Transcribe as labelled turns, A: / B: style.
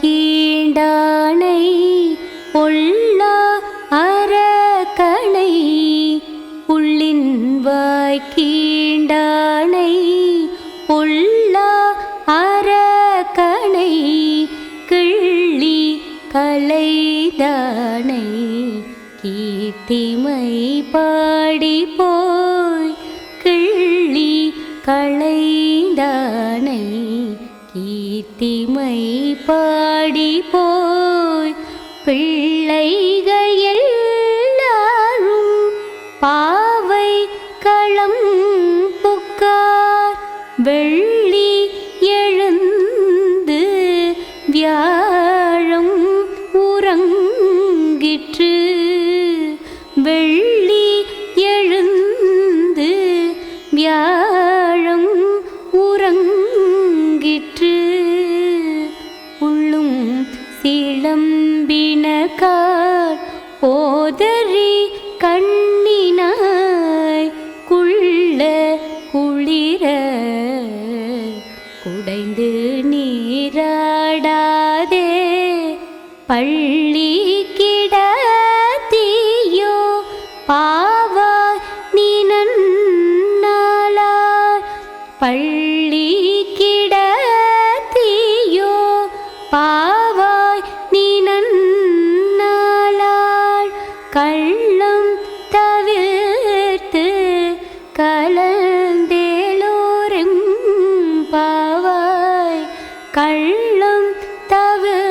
A: கீண்டானை பொல்லா அரக்கணை புள்ளின் கீண்டானை பொல்லா அரக்கணை கிள்ளி கலைதானை கீர்த்திமை பாடி போய் கிள்ளி களை கீர்த்திமை பாடி போய் பிள்ளைகள் எல்லாரும் பாவை களம் புக்கார் வெள்ள பிணக்கார் ஓதறி கண்ணினாய் குள்ள குளிர குடைந்து நீராடாதே பள்ளி கிடத்தியோ பாவா நீ நன்னாளார் பள்ளி கிடத்தியோ பா കള്ളം തവിർത്ത് കലന്തേലോരും പാവായ്. കള്ളം തവിർ